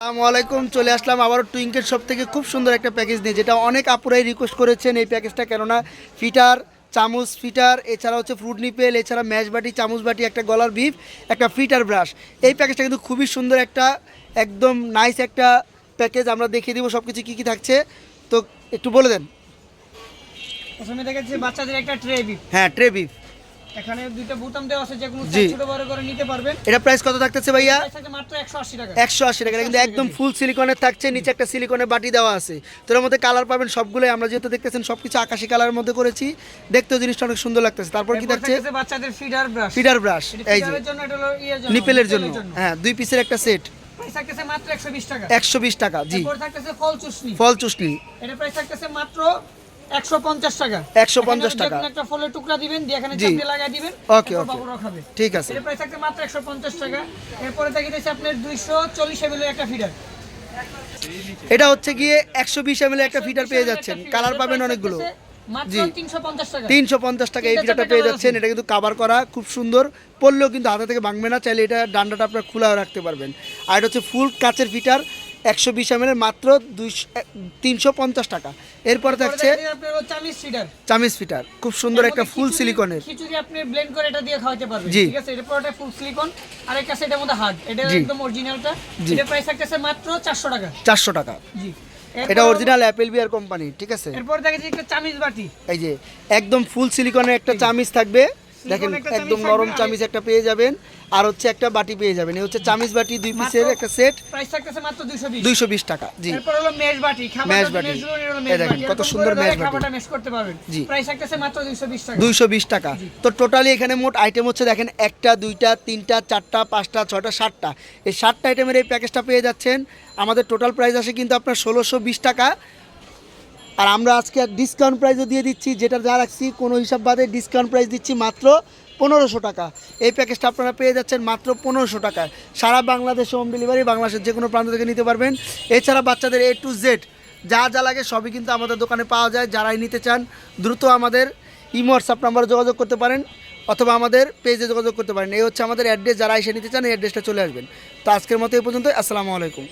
আসসালামু আলাইকুম চলে আসলাম আবার টুইঙ্কের সব থেকে খুব সুন্দর একটা প্যাকেজ নিয়ে যেটা অনেক আপুরাই রিকোয়েস্ট করেছেন এই প্যাকেজটা কেননা ফিটার চামচ ফিটার এছাড়া হচ্ছে ফ্রুট নিপেল এছাড়া ম্যাশ বাটি চামচ বাটি একটা গলার বিপ একটা ফিটার ব্রাশ এই প্যাকেজটা কিন্তু খুবই সুন্দর একটা একদম নাইস একটা প্যাকেজ আমরা দেখিয়ে দিব সব কিছু কী কী থাকছে। তো একটু বলে দেন। প্রথমে দেখাচ্ছি বাচ্চাদের একটা ট্রে বিপ হ্যাঁ ট্রে বিপ এখানে দুইটা বোতাম দেওয়া আছে যে কোনো ছোট বড় করে নিতে পারবেন। এটা প্রাইস কত থাকতেছে ভাইয়া? মাত্র 180 টাকা। একশো আশি টাকা। কিন্তু একদম ফুল সিলিকনের থাকছে নিচে একটা সিলিকনের বাটি দেওয়া আছে। তো এর মধ্যে কালার পাবেন সবগুলোই। আমরা যেহেতু দেখতেছেন সব আকাশি কালারের মধ্যে করেছি। দেখতেও জিনিসটা অনেক সুন্দর লাগতেছে। তারপর কি থাকছে? বাচ্চাদের ফিডার ব্রাশ ফিডার ব্রাশ এই যে। জন্য এটা হলো ইয়ের জন্য নিপেলের জন্য। হ্যাঁ দুই পিসের একটা সেট মাত্র 120 টাকা। একশো বিশ টাকা জি। ফল চুষনি। ফল চুষনি। এটা প্রাইস থাকতেছে মাত্র 150 টাকা। 150 টাকা। এখানে একটা ফলের টুকরা দিবেন দিয়ে এখানে চাপড়ে লাগাই দিবেন Okay, এরপর বাবুরা খাবে। ঠিক আছে। এটা প্রাইস থাকছে মাত্র 150 টাকা। এরপরে দেখিয়েছে আপনার 240 এমএল একটা ফিডার এটা হচ্ছে গিয়ে একশো বিশ এম একটা ফিটার পেয়ে যাচ্ছেন। কালার পাবেন অনেকগুলো। মাত্র জি। 350 টাকা। তিনশো পঞ্চাশ টাকা এই ফিটারটা পেয়ে যাচ্ছেন। এটা কিন্তু কাভার করা খুব সুন্দর। পড়লেও কিন্তু হাতে থেকে ভাঙবে না। চাইলে এটা ডান্ডাটা আপনার খোলাও রাখতে পারবেন। আর এটা হচ্ছে ফুল কাচের ফিটার একশো বিশ এম মাত্র দুইশো তিনশো পঞ্চাশ টাকা। এরপরে থাকছে চামিজ ফিটার খুব সুন্দর একটা ফুল সিলিকনের খিচুড়ি আপনি ব্লেন্ড করে এটা দিয়ে খাওয়াতে পারবেন। ঠিক আছে? এটা পুরোটা ফুল সিলিকন আর একটা সেটার মধ্যে হার্ড এটা একদম অরিজিনালটা। এটা প্রাইস থাকতেছে মাত্র 400 টাকা। চারশো টাকা। জি। এটা অরিজিনাল অ্যাপেল বিয়ার কোম্পানি ঠিক আছে? এরপর দেখেছি একটা চামিজ বাটি। এই যে একদম ফুল সিলিকনের একটা চামিজ থাকবে। দেখেন একদম নরম চামিজ একটা পেয়ে যাবেন আর হচ্ছে একটা বাটি পেয়ে যাবেন। এই হচ্ছে চামিজ বাটি দুই পিসের একটা সেট। প্রাইস থাকতেছে মাত্র 220 দুইশো বিশ টাকা জি। এরপর হলো মেশ বাটি মেশ বাটি। এই দেখেন, কত সুন্দর মেশ বাটি। খাবারটা মেশ করতে পারবেন। জি। প্রাইস থাকতেছে মাত্র 220 টাকা। দুইশো বিশ টাকা। তো টোটালি এখানে মোট আইটেম হচ্ছে দেখেন একটা দুইটা তিনটা চারটা পাঁচটা ছয়টা সাতটা। এই সাতটা আইটেমের এই প্যাকেজটা পেয়ে যাচ্ছেন। আমাদের টোটাল প্রাইস আসে কিন্তু আপনার ষোলোশো বিশ টাকা। আর আমরা আজকে ডিসকাউন্ট প্রাইসও দিয়ে দিচ্ছি, যেটা যা রাখছি, কোনো হিসাব বাদে ডিসকাউন্ট প্রাইস দিচ্ছি মাত্র পনেরোশো টাকা। এই প্যাকেজটা আপনারা পেয়ে যাচ্ছেন মাত্র পনেরোশো টাকায়। সারা বাংলাদেশে হোম ডেলিভারি বাংলাদেশের যে কোনো প্রান্ত থেকে নিতে পারবেন। এছাড়া বাচ্চাদের এ টু জেড যা যা লাগে সবই কিন্তু আমাদের দোকানে পাওয়া যায়। যারাই নিতে চান, দ্রুত আমাদের ইমো হোয়াটসঅ্যাপ নাম্বারে যোগাযোগ করতে পারেন, অথবা আমাদের পেজে যোগাযোগ করতে পারেন। এই হচ্ছে আমাদের অ্যাড্রেস যারা এসে নিতে চান, এই অ্যাড্রেসটা চলে আসবেন। তো আজকের মতো এই পর্যন্ত আসসালামু আলাইকুম।